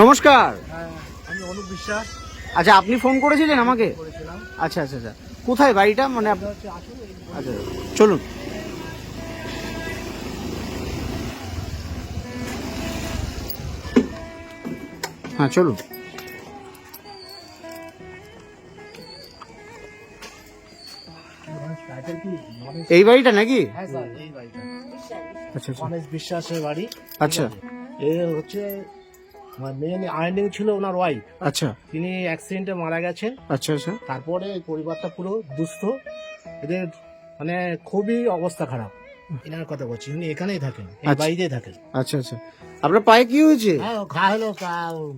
নমস্কার। হ্যাঁ, আমি অনুপ বিশ্বাস। আচ্ছা আপনি ফোন করেছিলেন আমাকে? আচ্ছা আচ্ছা আচ্ছা। কোথায় বাড়িটা? মানে আচ্ছা চলুন। হ্যাঁ চলুন। এই বাড়িটা নাকি? হ্যাঁ আচ্ছা আচ্ছা। বিশ্বাসের বাড়ি। আচ্ছা। এ হচ্ছে মেন আর্নিং ছিল ওনার ওয়াইফ আচ্ছা। তিনি অ্যাক্সিডেন্টে মারা গেছেন। আচ্ছা আচ্ছা। তারপরে পরিবারটা পুরো দুস্থ। এদের মানে খুবই অবস্থা খারাপ। এনার কথা বলছি উনি এখানেই থাকেন এই আচ্ছা। বাড়িতেই থাকেন। আচ্ছা আচ্ছা। আপনার পায়ে কি হয়েছে? হ্যাঁ ঘা হলো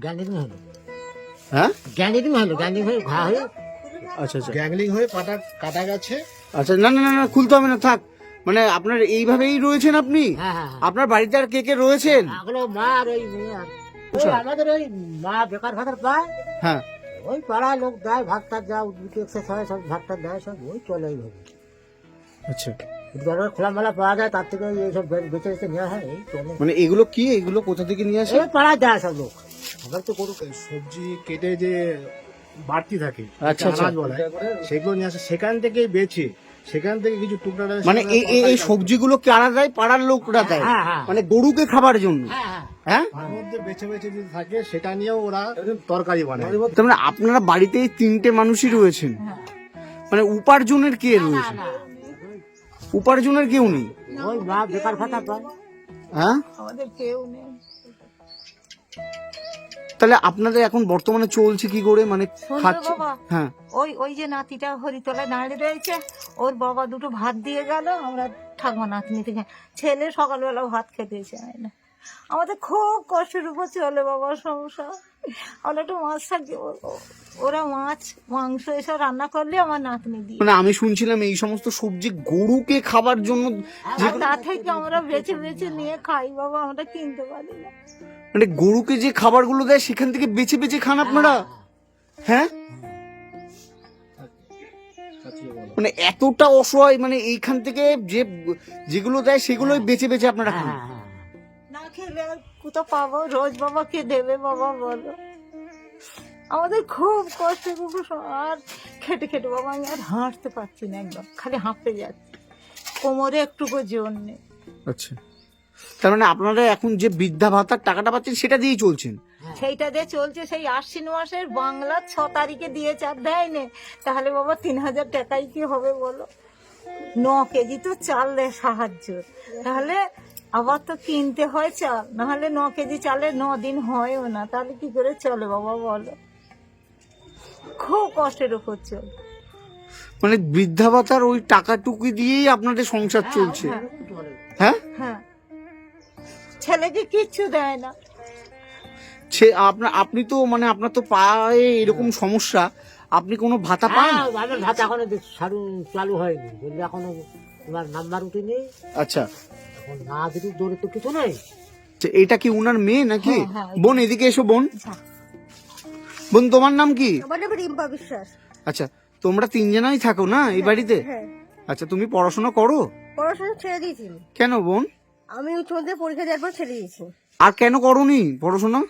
গ্যাংলিং হলো। হ্যাঁ? গ্যাংলিং হলো গ্যাংলিং হয়ে ঘা হয়ে আচ্ছা আচ্ছা। গ্যাংলিং হয়ে পাটা কাটা গেছে। আচ্ছা না না না না খুলতে হবে না থাক। মানে আপনার এইভাবেই রয়েছেন আপনি? হ্যাঁ হ্যাঁ আপনার বাড়িতে আর কে কে রয়েছেন? মা আর ওই মেয়ে আর ওই আমাদের ওই মা বেকার ভাতার পায় হ্যাঁ। ওই পাড়ায় লোক দেয় ভাত টাত যা দুটো এক্সারসাইজ সব ভাত টাত দেয় সব ওই চলে এইভাবে আচ্ছা। দরকার খোলামেলা পাওয়া যায় তার থেকে এইসব বেঁচে বেঁচে নেওয়া হয় এই চলে। মানে এগুলো কি? এগুলো কোথা থেকে নিয়ে আসে? পাড়ায় দেয় সব লোক। আবার তো করুক সবজি কেটে যে বাড়তি থাকে আচ্ছা, আচ্ছা। আনাজ বলে সেগুলো নিয়ে আসে। সেখান থেকে বেছে সেখান থেকে কিছু টুকরা মানে এই এই- এই সবজিগুলো কারা দেয় পাড়ার লোকরা দেয়? হ্যাঁ, হ্যাঁ। মানে গরুকে খাবার জন্য? হ্যাঁ হ্যাঁ। হ্যাঁ? বেছে বেছে যদি থাকে সেটা নিয়েও ওরা তরকারি বানায়। তার মানে আপনারা বাড়িতে এই তিনটে মানুষই রয়েছেন। মানে উপার্জনের কে রয়েছে? উপার্জনের কেউ নেই। ওই বেকার ভাতা পায় হ্যাঁ? আমাদের কেউ নেই। তাহলে আপনাদের এখন বর্তমানে চলছে কি করে? মানে খাচ্ছে হ্যাঁ। ওই ওই যে নাতিটা হরিতলায় দাঁড়িয়ে রয়েছে ওর বাবা দুটো ভাত দিয়ে গেল আমরা ঠাকমা নাতনি থেকে ছেলে সকালবেলা ভাত খেতে চায় না। আমাদের খুব কষ্টের উপর চলে বাবা সংসার। আমরা একটু মাছ থাকি ওরা মাছ মাংস এসব রান্না করলে আমার নাতনি দিই মানে আমি শুনছিলাম এই সমস্ত সবজি গরুকে খাবার জন্য তা থেকে আমরা বেছে বেছে নিয়ে খাই বাবা আমরা কিনতে পারি না। মানে গরুকে যে খাবারগুলো দেয় সেখান থেকে বেছে বেছে খান আপনারা? হ্যাঁ? মানে এতটা অসহায় মানে এইখান থেকে যে যেগুলো দেয় সেগুলোই বেছে বেছে আপনারা খান। না খেলে কোথাও পাবো রোজ বাবা কে দেবে বাবা বলো। আমাদের খুব কষ্ট খুব আর খেটে খেটে বাবা আমি আর হাঁটতে পারছি না একদম খালি হাঁপতে যাচ্ছি। কোমরে একটুকু জোর নেই। আচ্ছা। তার মানে আপনারা এখন যে বৃদ্ধা ভাতার টাকাটা পাচ্ছেন সেটা দিয়েই চলছেন? সেইটা দিয়ে চলছে সেই আশ্বিন মাসের বাংলা ছ তারিখে দিয়ে চার দেয় নে। তাহলে বাবা তিন হাজার টাকাই কি হবে বলো? ন কেজি তো চাল দেয় সাহায্য। তাহলে আবার তো কিনতে হয় চাল। নাহলে ন কেজি চালে ন দিন হয়ও না। তাহলে কি করে চলে বাবা বলো? খুব কষ্টের উপর চল। মানে বৃদ্ধা ভাতার ওই টাকাটুকু দিয়েই আপনাদের সংসার চলছে? হ্যাঁ। হ্যাঁ? ছেলেকে কিচ্ছু দেয় না। সে আপনার আপনি তো মানে আপনার তো পায়ে এরকম সমস্যা। আপনি কোনো ভাতা পান? হ্যাঁ, আমার ভাত এখনও চালু চালু হয়নি। বললে এখনও তোমার নাম্বার উঠেনি। আচ্ছা। না যদি দৌড়ে তো কিছু নেই এটা কি উনার মেয়ে নাকি? হ্যাঁ, হ্যাঁ। বোন এদিকে এসো বোন। বোন তোমার নাম কি? রিম্পা বিশ্বাস। আচ্ছা তোমরা তিনজনাই থাকো না এই বাড়িতে? হ্যাঁ। আচ্ছা তুমি পড়াশোনা করো? পড়াশোনা ছেড়ে দিয়েছি। কেন বোন? আমি উচ্চ মাধ্যমিক পরীক্ষা দেওয়ার পর ছেড়ে দিয়েছি। আর কেন করনি পড়াশোনা?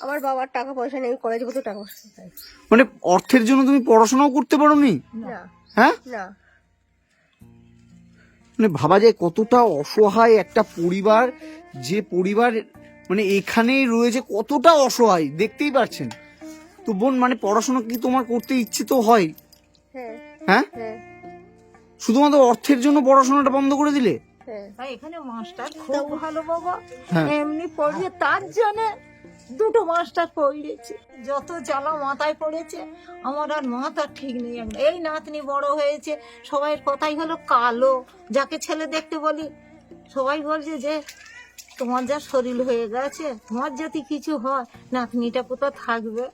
আমার বাবার টাকা পয়সা নেই কলেজে টাকা পয়সা মানে অর্থের জন্য তুমি পড়াশোনাও করতে পারোনি? না। হ্যাঁ? না। মানে ভাবা যায় কতটা অসহায় একটা পরিবার যে পরিবার মানে এখানেই রয়েছে কতটা অসহায় দেখতেই পাচ্ছেন তো বোন মানে পড়াশোনা কি তোমার করতে ইচ্ছে তো হয়? হ্যাঁ। হ্যাঁ? হ্যাঁ। শুধুমাত্র অর্থের জন্য পড়াশোনাটা বন্ধ করে দিলে? হ্যাঁ। এখানে মাস্টার খুব ভালো বাবা। হ্যাঁ। এমনি পড়িয়ে তার জন্য দুটো মাস্টার পড়িয়েছে যত জ্বালা মাথায় পড়েছে, আমার আর মাথা ঠিক নেই এই নাতনি বড় হয়েছে সবাই কথাই হলো কালো। যাকে ছেলে দেখতে বলি, সবাই বলছে যে, তোমার যা শরীর হয়ে গেছে, তোমার যদি কিছু হয়, নাতনিটা কোথাও থাকবে?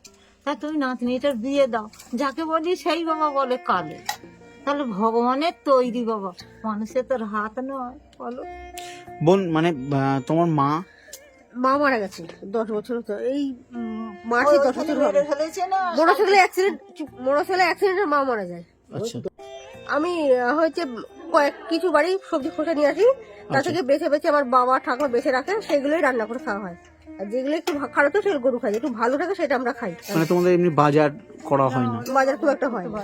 তা তুমি নাতনিটার বিয়ে দাও। যাকে বলি, সেই বাবা বলে কালো। তাহলে ভগবানের তৈরি বাবা। মানুষের তোর হাত নয়, বলো। বোন মানে তোমার মা মা মারা গেছে দশ বছর তো। এই মার্চে দশ বছর হবে। মোটরসাইকেল অ্যাক্সিডেন্ট মোটরসাইকেল অ্যাক্সিডেন্টে মা মারা যায়। আচ্ছা। আমি হচ্ছে কয়েক কিছু বাড়ি সবজি খোসা নিয়ে আসি তা থেকে বেছে বেছে আমার বাবা ঠাকুর বেছে রাখে সেগুলোই রান্না করে খাওয়া হয়। আর যেগুলো একটু খারাপ থাকে সেগুলো গরু খাই একটু ভালো থাকে সেটা আমরা খাই। মানে তোমাদের এমনি বাজার করা হয় না? বাজার খুব একটা হয় না।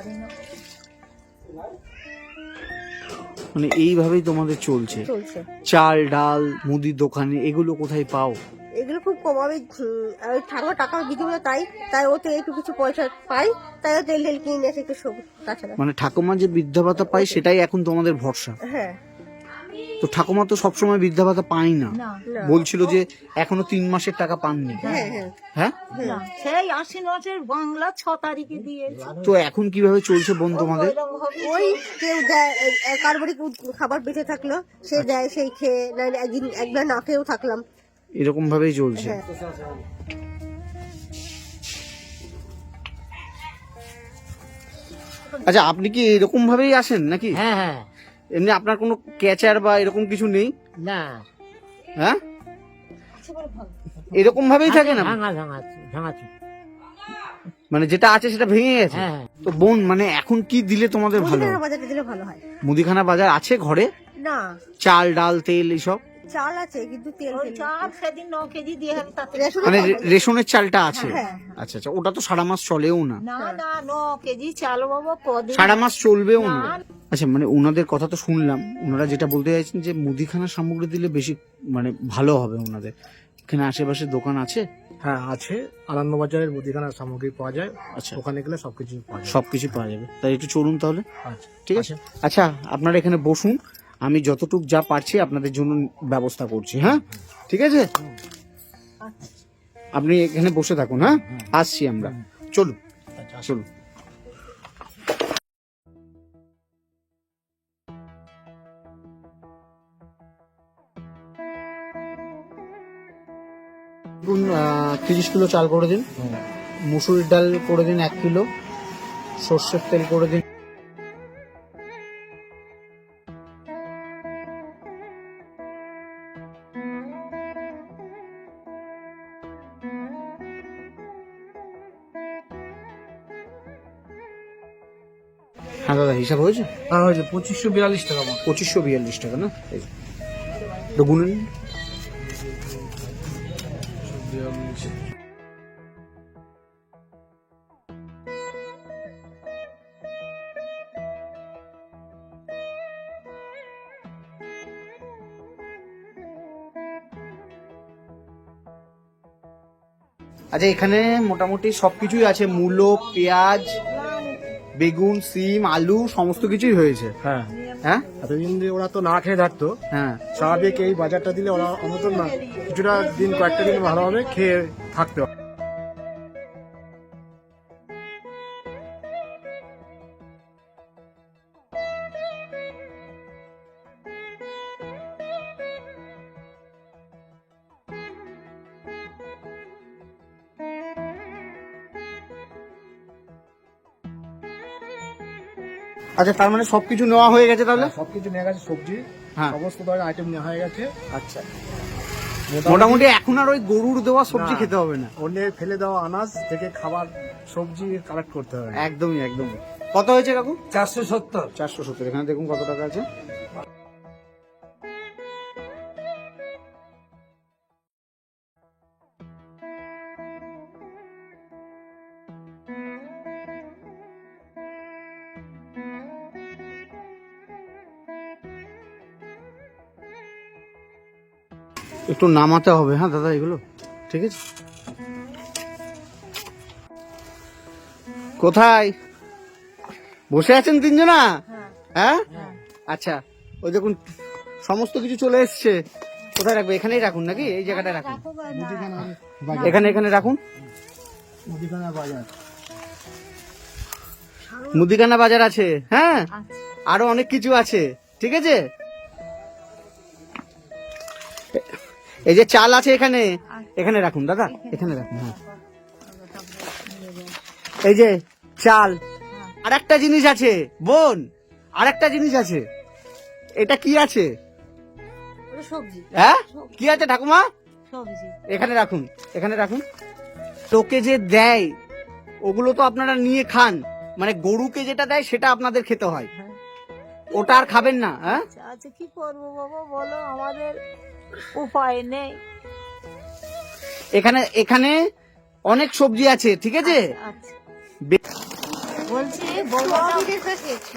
মানে এইভাবেই তোমাদের চলছে। চলছে। চাল ডাল মুদির দোকানে এগুলো কোথায় পাও? এগুলো খুব কম আমি উম, ওই টাকা দিতে হবে তাই তাই ওতে একটু কিছু পয়সা পাই তাই তেল টেল কিনে এসে একটু সবুজ তাছাড়া। মানে ঠাকুমা যে বৃদ্ধ ভাতা পাই সেটাই এখন তোমাদের ভরসা। হ্যাঁ। তো ঠাকুমা তো সবসময় বৃদ্ধা ভাতা পায় না। বলছিল যে এখনও তিন মাসের টাকা পাননি। হ্যাঁ হ্যাঁ। হ্যাঁ? সেই আশ্বিন মাসের বাংলা ছ তারিখে তো এখন কীভাবে চলছে বোন তোমাদের? ওই কেউ দেয় এ- এ- কার বাড়ি কেউ খাবার বেঁচে থাকল সে দেয় সেই খেয়ে নাহলে একদিন একবার না খেয়েও থাকলাম। এরকম ভাবেই চলছে। হ্যাঁ। আচ্ছা আপনি কি এরকম ভাবেই আসেন নাকি? হ্যাঁ হ্যাঁ। এমনি আপনার কোনো ক্যাচার বা এরকম কিছু নেই? না। হ্যাঁ? এরকম ভাবেই ভাঙা ভাঙাচ্ছি মানে যেটা আছে সেটা ভেঙে গেছে? হ্যাঁ হ্যাঁ। তো বোন মানে এখন কি দিলে তোমাদের ভালো? মুদিখানা বাজারে দিলে ভালো হয়। মুদিখানা বাজার আছে ঘরে? না। চাল ডাল তেল এইসব? চাল আছে কিন্তু তেল। চাল সেদিন ন কেজি দিয়ে মানে রেশনের চালটা আছে? হ্যাঁ, আচ্ছা আচ্ছা ওটা তো সারা মাস চলেও না। না না ন কেজি চাল বাবা সারা মাস চলবেও না না। আচ্ছা মানে ওনাদের কথা তো শুনলাম। ওনারা যেটা বলতে চাইছেন যে মুদিখানা সামগ্রী দিলে বেশি মানে ভালো হবে ওনাদের এখানে আশেপাশে দোকান আছে? হ্যাঁ আছে। আনন্দবাজারের মুদিখানার সামগ্রী পাওয়া যায়। আচ্ছা। ওখানে গেলে সবকিছু পাওয়া যায়। সবকিছু পাওয়া যাবে। তাই একটু চলুন তাহলে। আচ্ছা। ঠিক আছে? আচ্ছা। আপনারা এখানে বসুন। আমি যতটুক যা পারছি আপনাদের জন্য ব্যবস্থা করছি হ্যাঁ? ঠিক আছে? আপনি এখানে বসে থাকুন হ্যাঁ? আসছি আমরা। চলুন। আচ্ছা চলুন। তিরিশ কিলো চাল করে দিন। মুসুরির ডাল করে দিন এক কিলো। সর্ষের তেল করে দিন। হ্যাঁ দাদা হিসাব হয়েছে? হ্যাঁ হয়েছে। পঁচিশশো বিয়াল্লিশ টাকা পঁচিশশো বিয়াল্লিশ টাকা না? এই যে। তো আচ্ছা এখানে মোটামুটি সবকিছুই আছে মূলো, পেঁয়াজ, বেগুন, সিম, আলু, সমস্ত কিছুই হয়েছে হ্যাঁ হ্যাঁ? এতদিন ওরা তো না খেয়ে থাকতো। হ্যাঁ। স্বাভাবিক এই বাজারটা দিলে ওরা অন্তত না। কিছুটা দিন কয়েকটা দিন ভালোভাবে খেয়ে থাকতে আচ্ছা তার মানে সবকিছু নেওয়া হয়ে গেছে তাহলে? সবকিছু নেওয়া গেছে সবজি হ্যাঁ। সমস্ত ধরনের আইটেম নেওয়া হয়ে গেছে। আচ্ছা। মোটামুটি মোটামুটি এখন আর ওই গরুর দেওয়া সবজি খেতে হবে না? অন্য ফেলে দেওয়া আনাজ থেকে খাবার সবজি কালেক্ট করতে হবে। একদমই একদমই। কত হয়েছে কাকু? চারশো সত্তর। চারশো সত্তর। এখানে দেখুন কত টাকা আছে। একটু নামাতে হবে হ্যাঁ দাদা এগুলো? ঠিক আছে? কোথায়? বসে আছেন তিনজনা? হ্যাঁ? আচ্ছা ওই দেখুন সমস্ত কিছু চলে এসছে। কোথায় রাখবে? এখানেই রাখুন নাকি? এই জায়গাটায় রাখুন। এখানে এখানে রাখুন। মুদিখানা বাজার। মুদিখানা বাজার আছে হ্যাঁ? আরও অনেক কিছু আছে ঠিক আছে? এই যে চাল আছে এখানে এখানে রাখুন দাদা এখানে রাখুন হ্যাঁ। এই যে চাল আর একটা জিনিস আছে বোন আর একটা জিনিস আছে এটা কি আছে? হ্যাঁ? কি আছে ঠাকুমা? এখানে রাখুন এখানে রাখুন। তোকে যে দেয় ওগুলো তো আপনারা নিয়ে খান মানে গরুকে যেটা দেয় সেটা আপনাদের খেতে হয়। ওটা আর খাবেন না হ্যাঁ? আচ্ছা আচ্ছা কি করব বাবা বলো আমাদের উপায় নেই। এখানে এখানে অনেক সবজি আছে ঠিক আছে? আচ্ছা বলছি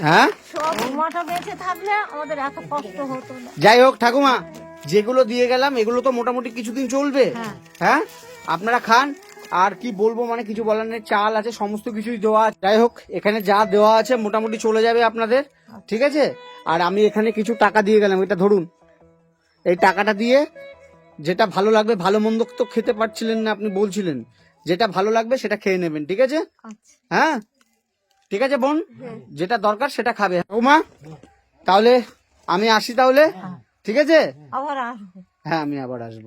হ্যাঁ? থাকলে আমাদের এত কষ্ট হতো না। যাই হোক ঠাকুমা যেগুলো দিয়ে গেলাম এগুলো তো মোটামুটি কিছুদিন চলবে। হ্যাঁ। হ্যাঁ? আপনারা খান। আর কি বলব মানে কিছু বলার নেই চাল আছে সমস্ত কিছুই দেওয়া আছে। যাই হোক এখানে যা দেওয়া আছে মোটামুটি চলে যাবে আপনাদের ঠিক আছে? আর আমি এখানে কিছু টাকা দিয়ে গেলাম এটা ধরুন। এই টাকাটা দিয়ে যেটা ভালো লাগবে ভালো মন্দ তো খেতে পারছিলেন না আপনি বলছিলেন। যেটা ভালো লাগবে সেটা খেয়ে নেবেন ঠিক আছে? আচ্ছা। হ্যাঁ? ঠিক আছে বোন? যেটা দরকার সেটা খাবে। ঠাকুমা তাহলে আমি আসি তাহলে? ঠিক আছে? হ্যাঁ আমি আবার আসব।